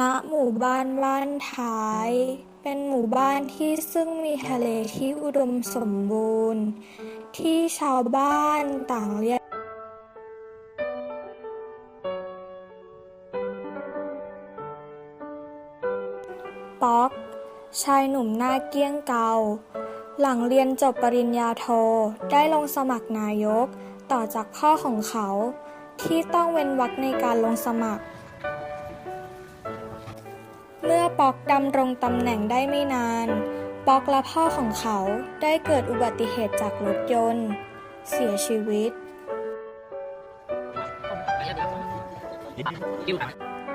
ณหมู่บ้านบ้านท้าย เป็นหมู่บ้านที่ซึ่งมีทะเลที่อุดมสมบูรณ์ ที่ชาวบ้านต่างเรียกป๊อก ชายหนุ่มหน้าเกี้ยงเกา หลังเรียนจบปริญญาโทได้ลงสมัครนายกต่อจากพ่อของเขา ที่ต้องเว้นวรรคในการลงสมัคร ป๊อกดำรงตำแหน่งได้ไม่นาน ป๊อกและพ่อของเขาได้เกิดอุบัติเหตุจากรถยนต์ เสียชีวิต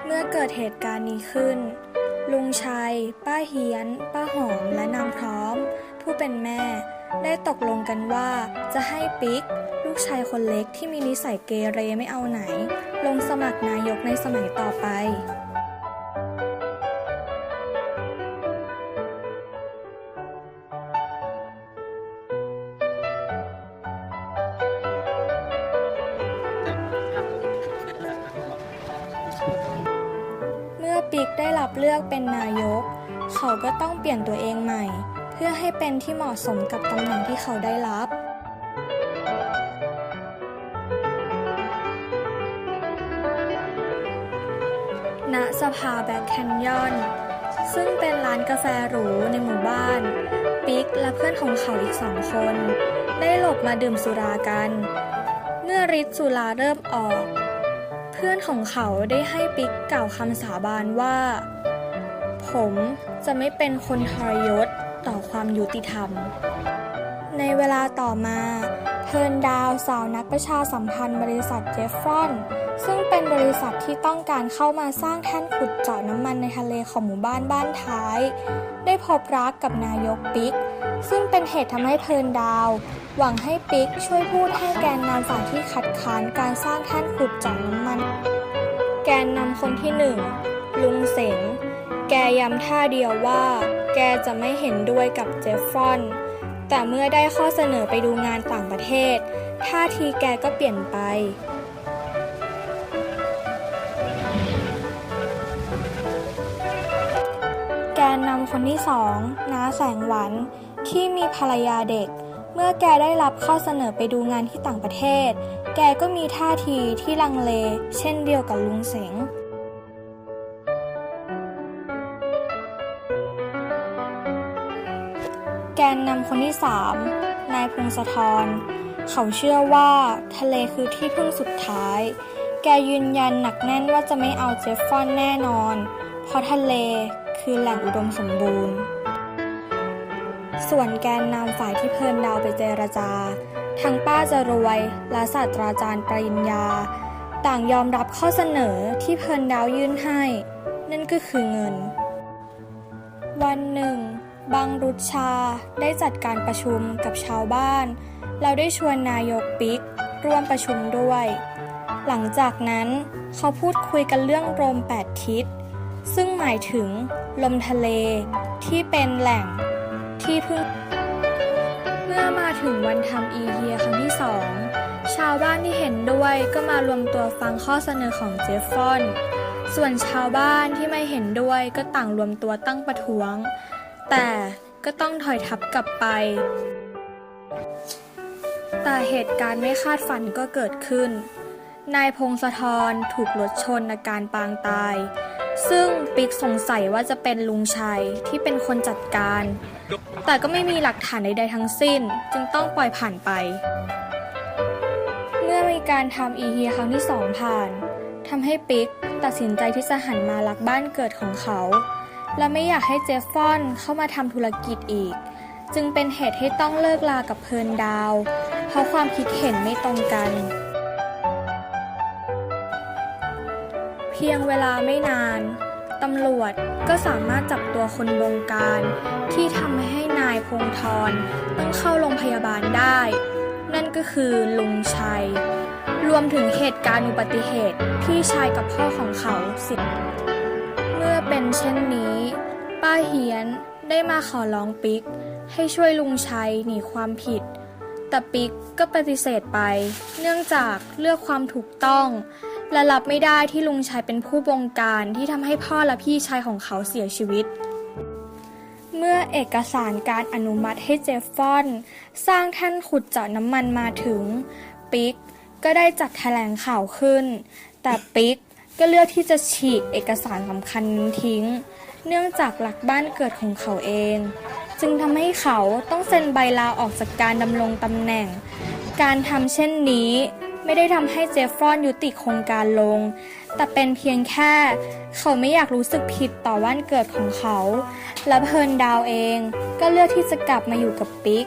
เมื่อเกิดเหตุการณ์นี้ขึ้น ลุงชัย ป้าเฮียน ป้าหอมและนางพร้อม ผู้เป็นแม่ ได้ตกลงกันว่าจะให้ปิ๊กลูกชายคนเล็กที่มีนิสัยเกเรไม่เอาไหน ลงสมัครนายกในสมัยต่อไป รับเลือกเป็นนายก เขาก็ต้องเปลี่ยนตัวเองใหม่ เพื่อให้เป็นที่เหมาะสมกับตำแหน่งที่เขาได้รับณสภาแบ็คแคนยอนซึ่งเป็นร้านกาแฟหรูในหมู่บ้าน ปิ๊กและเพื่อนของเขาอีกสองคน ได้หลบมาดื่มสุรากัน เมื่อฤทธิ์สุราเริ่มออก พื่อนของเขาได้ให้ปิ๊กกล่าวคำสาบานว่า ผมจะไม่เป็นคนทรยศต่อความยุติธรรม ในเวลาต่อมาเทิร์นดาวสาวนักประชาสัมพันธ์บริษัทเจฟฟรอน ซึ่งเป็นบริษัทที่ต้องการเข้ามาสร้างแท่นขุดเจาะน้ำมันในทะเลของหมู่บ้านบ้านท้าย ได้พบรักกับนายกปิ๊ก ซึ่งเป็นเหตุทำให้เทิร์นดาว หวังให้ปิ๊กช่วยพูดให้แกนนำฝ่ายที่คัดค้านการสร้างแท่นขุดเจาะ หนึ่งลุงเสงแกย้ำท่าเดียวว่า แกจะไม่เห็นด้วยกับเจฟฟรอน แต่เมื่อได้ข้อเสนอไปดูงานต่างประเทศ ท่าทีแกก็เปลี่ยนไป แกนนำคนที่สองน้าแสงหวันที่มีภรรยาเด็ก เมื่อแกได้รับข้อเสนอไปดูงานที่ต่างประเทศ แกก็มีท่าทีที่ลังเล เช่นเดียวกับลุงเสง แกนนำคนที่สามนายพงศธรเขาเชื่อว่าทะเลคือที่พึ่งสุดท้าย แกยืนยันหนักแน่นว่าจะไม่เอาเจฟฟอนแน่นอน เพราะทะเลคือแหล่งอุดมสมบูรณ์ ส่วนแกนนำฝ่ายที่เพลินดาวไปเจรจา ทั้งป้าจรวยและศาสตราจารย์ปริญญา ต่างยอมรับข้อเสนอที่เพลินดาวยื่นให้ นั่นก็คือเงิน วันหนึ่ง บางรุชาได้จัดการประชุมกับชาวบ้าน เราได้ชวนนายกปิ๊กร่วมประชุมด้วย หลังจากนั้นเขาพูดคุยกันเรื่องลมแปดทิศ ซึ่งหมายถึง ลมทะเล ที่เป็นแหล่งที่พึ่ง เมื่อมาถึงวันทำอีเฮียครั้งที่สองชาวบ้านที่เห็นด้วยก็มารวมตัวฟังข้อเสนอของเจฟฟอน ส่วนชาวบ้านที่ไม่เห็นด้วยก็ต่างรวมตัวตั้งประท้วง แต่ก็ต้องถอยทับกลับไป แต่เหตุการณ์ไม่คาดฝันก็เกิดขึ้น นายพงศธรถูกรถชนอาการปางตาย ซึ่งปิกสงสัยว่าจะเป็นลุงชัยที่เป็นคนจัดการ แต่ก็ไม่มีหลักฐานใดๆทั้งสิ้น จึงต้องปล่อยผ่านไป เมื่อมีการทำอีเฮียครั้งที่สองผ่านทำให้ปิกตัดสินใจที่จะหันมารักบ้านเกิดของเขา และไม่อยากให้เจฟฟอนเข้ามาทำธุรกิจอีก จึงเป็นเหตุให้ต้องเลิกลากับเพลินดาว เพราะความคิดเห็นไม่ตรงกัน เพียงเวลาไม่นานตำรวจก็สามารถจับตัวคนบงการ ที่ทำให้นายพงธรต้องเข้าโรงพยาบาลได้ นั่นก็คือลุงชัย รวมถึงเหตุการณ์อุบัติเหตุพี่ชายกับพ่อของเขาเสิ เป็นเช่นนี้ ป้าเฮียนได้มาขอร้องปิ๊กให้ช่วยลุงชัยหนีความผิด แต่ปิกก็ปฏิเสธไป เนื่องจากเลือกความถูกต้อง และรับไม่ได้ที่ลุงชายเป็นผู้บงการที่ทำให้พ่อและพี่ชายของเขาเสียชีวิต เมื่อเอกสารการอนุมัติให้เจฟฟอน สร้างแท่นขุดเจาะน้ำมันมาถึง ปิกก็ได้จัดแถลงข่าวขึ้น แต่ปิก ก็เลือกที่จะฉีกเอกสารสำคัญทิ้ง เนื่องจากหลักบ้านเกิดของเขาเอง จึงทำให้เขาต้องเซ็นใบลาออกจากการดำรงตำแหน่ง การทำเช่นนี้ไม่ได้ทำให้เจฟฟรอนยุติโครงการลง แต่เป็นเพียงแค่เขาไม่อยากรู้สึกผิดต่อวันเกิดของเขา และเพิร์นดาวเองก็เลือกที่จะกลับมาอยู่กับปิก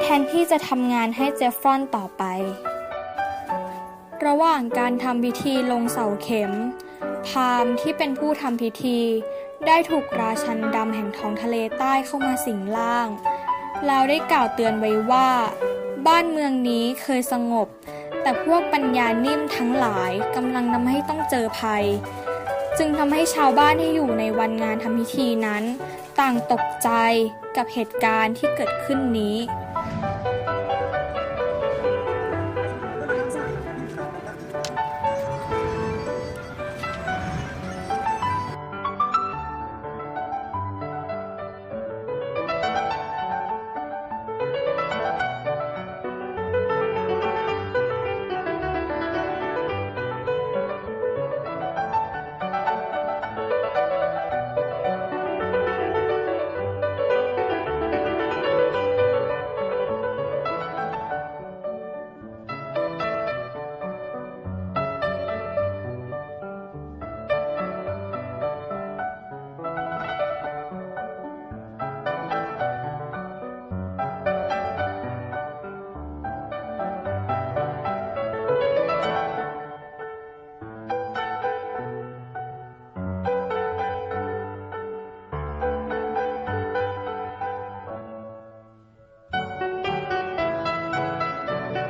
แทนที่จะทำงานให้เจฟฟรอนต่อไป ระหว่างการทำพิธีลงเสาเข็มพราหมณ์ที่เป็นผู้ทำพิธี ได้ถูกราชันดำแห่งท้องทะเลใต้เข้ามาสิงร่าง แล้วได้กล่าวเตือนไว้ว่า บ้านเมืองนี้เคยสงบ แต่พวกปัญญานิ่มทั้งหลายกำลังนำให้ต้องเจอภัย จึงทำให้ชาวบ้านที่อยู่ในวันงานทำพิธีนั้น ต่างตกใจกับเหตุการณ์ที่เกิดขึ้นนี้